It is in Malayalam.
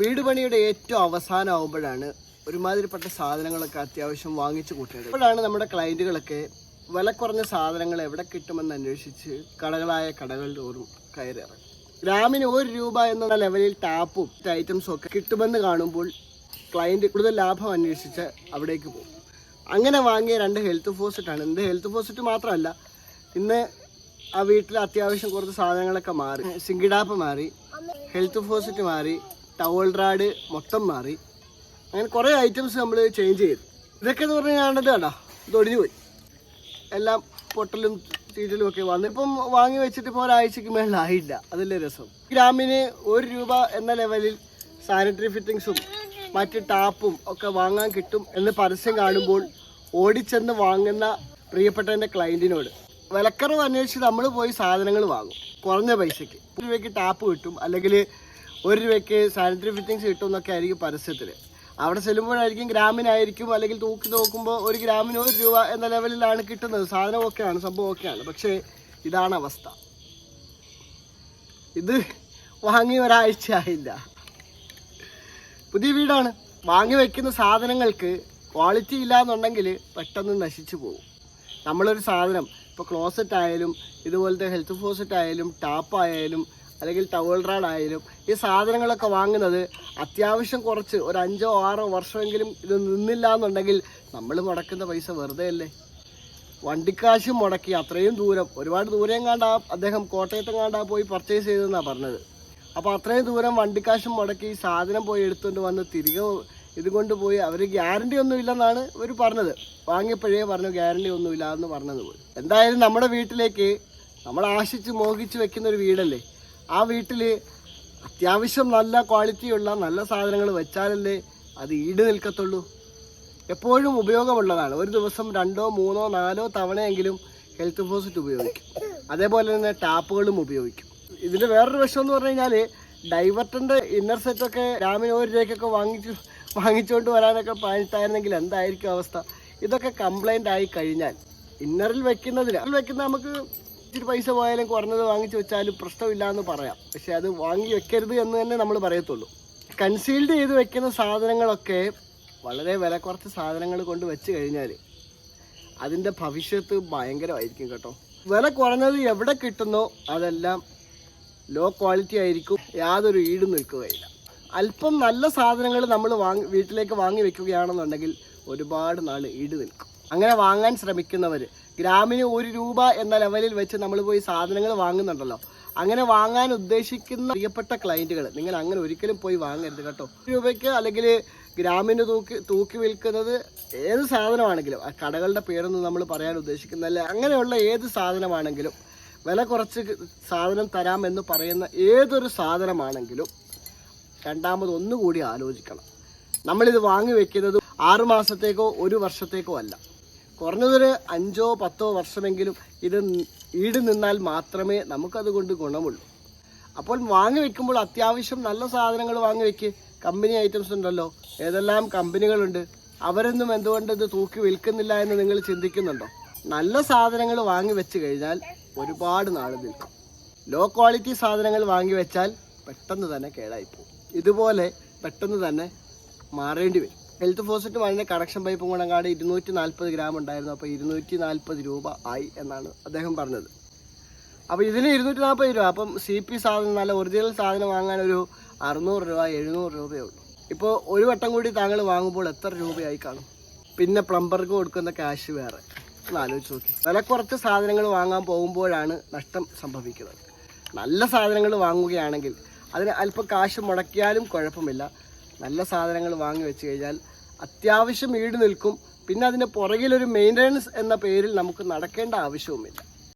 വീട് പണിയുടെ ഏറ്റവും അവസാനം ആവുമ്പോഴാണ് ഒരുമാതിരിപ്പെട്ട സാധനങ്ങളൊക്കെ അത്യാവശ്യം വാങ്ങിച്ചു കൂട്ടിയത്. ഇപ്പോഴാണ് നമ്മുടെ ക്ലയന്റുകളൊക്കെ വില കുറഞ്ഞ സാധനങ്ങൾ എവിടെ കിട്ടുമെന്ന് അന്വേഷിച്ച് കടകളായ കടകൾ തോറും കയറിയിറങ്ങും. ഗ്രാമിന് ഒരു രൂപ എന്ന ലെവലിൽ ടാപ്പും ഐറ്റംസും ഒക്കെ കിട്ടുമെന്ന് കാണുമ്പോൾ ക്ലയന്റ് കൂടുതൽ ലാഭം അന്വേഷിച്ച് അവിടേക്ക് പോകും. അങ്ങനെ വാങ്ങിയ രണ്ട് ഹെൽത്ത് ഫോസിറ്റാണ് എന്ത് ഹെൽത്ത് ഫോസിറ്റ് മാത്രമല്ല ഇന്ന് ആ വീട്ടിൽ അത്യാവശ്യം കുറച്ച് സാധനങ്ങളൊക്കെ മാറി സിങ്കിടാപ്പ് മാറി ഹെൽത്ത് ഫോസിറ്റ് മാറി ടവൽ റാഡ് മൊത്തം മാറി. അങ്ങനെ കുറേ ഐറ്റംസ് നമ്മൾ ചേഞ്ച് ചെയ്തു. ഇതൊക്കെ എന്ന് പറഞ്ഞാൽ കാണേണ്ടത് കേട്ടോ ഇത് ഒടിഞ്ഞു പോയി. എല്ലാം പൊട്ടലും ചീറ്റലും ഒക്കെ വന്നു. ഇപ്പം വാങ്ങി വെച്ചിട്ട് ഇപ്പോൾ ഒരാഴ്ചക്ക് മേളിലായില്ല അതല്ലേ രസം. ഗ്രാമിന് ഒരു രൂപ എന്ന ലെവലിൽ സാനിറ്ററി ഫിറ്റിങ്സും മറ്റ് ടാപ്പും ഒക്കെ വാങ്ങാൻ കിട്ടും എന്ന് പരസ്യം കാണുമ്പോൾ ഓടിച്ചെന്ന് വാങ്ങുന്ന പ്രിയപ്പെട്ട എന്റെ ക്ലയന്റിനോട് വിലക്കറവ് അന്വേഷിച്ച് നമ്മൾ പോയി സാധനങ്ങൾ വാങ്ങും. കുറഞ്ഞ പൈസയ്ക്ക്. രൂപയ്ക്ക് ടാപ്പ് കിട്ടും. അല്ലെങ്കിൽ ഒരു രൂപയ്ക്ക് സാനിറ്ററി ഫിറ്റിങ്സ് കിട്ടും എന്നൊക്കെ ആയിരിക്കും പരസ്യത്തിൽ അവിടെ ചെല്ലുമ്പോഴായിരിക്കും ഗ്രാമിനായിരിക്കും അല്ലെങ്കിൽ തൂക്കി നോക്കുമ്പോൾ ഒരു ഗ്രാമിന് ഒരു രൂപ എന്ന ലെവലിലാണ് കിട്ടുന്നത്. സാധനം ഓക്കെയാണ് സംഭവം ഒക്കെയാണ് പക്ഷേ ഇതാണ് അവസ്ഥ. ഇത് വാങ്ങി ഒരാഴ്ച ആയില്ല പുതിയ വീടാണ്. വാങ്ങി വെക്കുന്ന സാധനങ്ങൾക്ക് ക്വാളിറ്റി ഇല്ല എന്നുണ്ടെങ്കിൽ പെട്ടെന്ന് നശിച്ചു പോകും. നമ്മളൊരു സാധനം ഇപ്പോൾ ക്ലോസറ്റ് ആയാലും ഇതുപോലത്തെ ഹെൽത്ത് ഫോസറ്റ് ആയാലും ടാപ്പ് ആയാലും അല്ലെങ്കിൽ ടവൽ റാഡ് ആയാലും ഈ സാധനങ്ങളൊക്കെ വാങ്ങുന്നത് അത്യാവശ്യം കുറച്ച് ഒരു അഞ്ചോ ആറോ വർഷമെങ്കിലും ഇത് നിന്നില്ല എന്നുണ്ടെങ്കിൽ നമ്മൾ മുടക്കുന്ന പൈസ വെറുതെ അല്ലേ? വണ്ടിക്കാശ് മുടക്കി അത്രയും ദൂരം ഒരുപാട് ദൂരം കണ്ടാ അദ്ദേഹം കോട്ടയത്തും കണ്ടാ പോയി പർച്ചേസ് ചെയ്തെന്നാണ് പറഞ്ഞത്. അപ്പോൾ അത്രയും ദൂരം വണ്ടിക്കാശ് മുടക്കി സാധനം പോയി എടുത്തുകൊണ്ട് വന്ന് തിരികെ ഇതുകൊണ്ട് പോയി അവർ ഗ്യാരണ്ടി ഒന്നും ഇല്ലെന്നാണ് ഇവർ പറഞ്ഞത്. വാങ്ങിയപ്പോഴേ പറഞ്ഞു ഗ്യാരണ്ടി ഒന്നും ഇല്ല എന്ന് പറഞ്ഞത് പോയി എന്തായാലും നമ്മുടെ വീട്ടിലേക്ക് നമ്മൾ ആശിച്ച് മോഹിച്ച് വെക്കുന്ന ഒരു വീടല്ലേ? ആ വീട്ടിൽ അത്യാവശ്യം നല്ല ക്വാളിറ്റിയുള്ള നല്ല സാധനങ്ങൾ വെച്ചാലല്ലേ അത് ഈട് നിൽക്കത്തുള്ളൂ. എപ്പോഴും ഉപയോഗമുള്ളതാണ്. ഒരു ദിവസം രണ്ടോ മൂന്നോ നാലോ തവണയെങ്കിലും ഹെൽത്ത് ഫോസിറ്റ് ഉപയോഗിക്കും. അതേപോലെ തന്നെ ടാപ്പുകളും ഉപയോഗിക്കും. ഇതിന്റെ വേറൊരു വശം എന്ന് പറഞ്ഞു കഴിഞ്ഞാൽ ഡൈവർട്ടന്റെ ഇന്നർ സെറ്റൊക്കെ രാമിന് ഒരു രൂപയ്ക്കൊക്കെ വാങ്ങിച്ചു വാങ്ങിച്ചുകൊണ്ട് വരാനൊക്കെ പാഴ്ത്തായിരുന്നെങ്കിൽ എന്തായിരിക്കും അവസ്ഥ? ഇതൊക്കെ കംപ്ലൈന്റ് ആയി കഴിഞ്ഞാൽ ഇന്നറിൽ വെക്കുന്നതിന്. വെക്കുന്ന നമുക്ക് ഇച്ചിരി പൈസ പോയാലും കുറഞ്ഞത് വാങ്ങിച്ചു വെച്ചാലും പ്രശ്നമില്ല എന്ന് പറയാം. പക്ഷെ അത് വാങ്ങി വെക്കരുത് എന്ന് തന്നെ നമ്മൾ പറയത്തുള്ളൂ. കൺസീൽഡ് ചെയ്ത് വെക്കുന്ന സാധനങ്ങളൊക്കെ വളരെ വില കുറച്ച് സാധനങ്ങൾ കൊണ്ട് വെച്ച് കഴിഞ്ഞാൽ അതിന്റെ ഭവിഷ്യത്ത് ഭയങ്കരമായിരിക്കും കേട്ടോ. വില കുറഞ്ഞത് എവിടെ കിട്ടുന്നോ അതെല്ലാം ലോ ക്വാളിറ്റി ആയിരിക്കും. യാതൊരു ഈടും നിൽക്കുകയില്ല. അല്പം നല്ല സാധനങ്ങൾ നമ്മൾ വാങ്ങി വീട്ടിലേക്ക് വാങ്ങി വെക്കുകയാണെന്നുണ്ടെങ്കിൽ ഒരുപാട് നാൾ ഈട് നിൽക്കും. അങ്ങനെ വാങ്ങാൻ ശ്രമിക്കുന്നവർ ഗ്രാമിന് ഒരു രൂപ എന്ന ലെവലിൽ വെച്ച് നമ്മൾ പോയി സാധനങ്ങൾ വാങ്ങുന്നുണ്ടല്ലോ. അങ്ങനെ വാങ്ങാൻ ഉദ്ദേശിക്കുന്ന പ്രിയപ്പെട്ട ക്ലയന്റുകൾ നിങ്ങൾ അങ്ങനെ ഒരിക്കലും പോയി വാങ്ങരുത് കേട്ടോ. ഒരു രൂപയ്ക്ക് അല്ലെങ്കിൽ ഗ്രാമിന് തൂക്കി തൂക്കി വിൽക്കുന്നത് ഏത് സാധനമാണെങ്കിലും ആ കടകളുടെ പേരൊന്നും നമ്മൾ പറയാൻ ഉദ്ദേശിക്കുന്നില്ല അങ്ങനെയുള്ള ഏത് സാധനമാണെങ്കിലും വില കുറച്ച് സാധനം തരാമെന്ന് പറയുന്ന ഏതൊരു സാധനമാണെങ്കിലും രണ്ടാമത് ഒന്നുകൂടി ആലോചിക്കണം. നമ്മളിത് വാങ്ങി വെക്കുന്നത് ആറുമാസത്തേക്കോ ഒരു വർഷത്തേക്കോ അല്ല. കുറഞ്ഞതൊരു അഞ്ചോ പത്തോ വർഷമെങ്കിലും ഇത് ഈട് നിന്നാൽ മാത്രമേ നമുക്കതുകൊണ്ട് ഗുണമുള്ളൂ. അപ്പോൾ വാങ്ങി വെക്കുമ്പോൾ അത്യാവശ്യം നല്ല സാധനങ്ങൾ വാങ്ങി വെക്ക്. കമ്പനി ഐറ്റംസ് ഉണ്ടല്ലോ. ഏതെല്ലാം കമ്പനികളുണ്ട്. അവരൊന്നും എന്തുകൊണ്ട് ഇത് തൂക്കി വിൽക്കുന്നില്ല എന്ന് നിങ്ങൾ ചിന്തിക്കുന്നുണ്ടോ? നല്ല സാധനങ്ങൾ വാങ്ങി വെച്ച് കഴിഞ്ഞാൽ ഒരുപാട് നാൾ നിൽക്കും. ലോ ക്വാളിറ്റി സാധനങ്ങൾ വാങ്ങി വെച്ചാൽ പെട്ടെന്ന് തന്നെ കേടായിപ്പോകും ഇതുപോലെ പെട്ടെന്ന് തന്നെ മാറേണ്ടി വരും. ഹെൽത്ത് ഫോസിറ്റ് മണ്ണിന്റെ കണക്ഷൻ പൈപ്പ് കൂടെ ഇരുന്നൂറ്റി നാൽപ്പത് ഗ്രാം ഉണ്ടായിരുന്നു. അപ്പോൾ ഇരുന്നൂറ്റി നാൽപ്പത് രൂപ ആയി എന്നാണ് അദ്ദേഹം പറഞ്ഞത്. അപ്പോൾ ഇതിന് ഇരുന്നൂറ്റി നാൽപ്പത് രൂപ. അപ്പം സി പി സാധനം നല്ല ഒറിജിനൽ സാധനം വാങ്ങാൻ ഒരു അറുന്നൂറ് രൂപ എഴുന്നൂറ് രൂപയേ ഉള്ളൂ. ഇപ്പോൾ ഒരു വട്ടം കൂടി താങ്കൾ വാങ്ങുമ്പോൾ എത്ര രൂപയായി കാണും? പിന്നെ പ്ലംബർക്ക് കൊടുക്കുന്ന ക്യാഷ് വേറെ. ഒന്ന് ആലോചിച്ച് നോക്കി. വില കുറച്ച് സാധനങ്ങൾ വാങ്ങാൻ പോകുമ്പോഴാണ് നഷ്ടം സംഭവിക്കുന്നത്. നല്ല സാധനങ്ങൾ വാങ്ങുകയാണെങ്കിൽ അതിന് അല്പം കാശ് മുടക്കിയാലും കുഴപ്പമില്ല. നല്ല സാധനങ്ങൾ വാങ്ങി വെച്ച് കഴിഞ്ഞാൽ അത്യാവശ്യം ഈട് നിൽക്കും. പിന്നെ അതിന്റെ പുറകിലൊരു മെയിന്റനൻസ് എന്ന പേരിൽ നമുക്ക് നടക്കേണ്ട ആവശ്യവുമില്ല.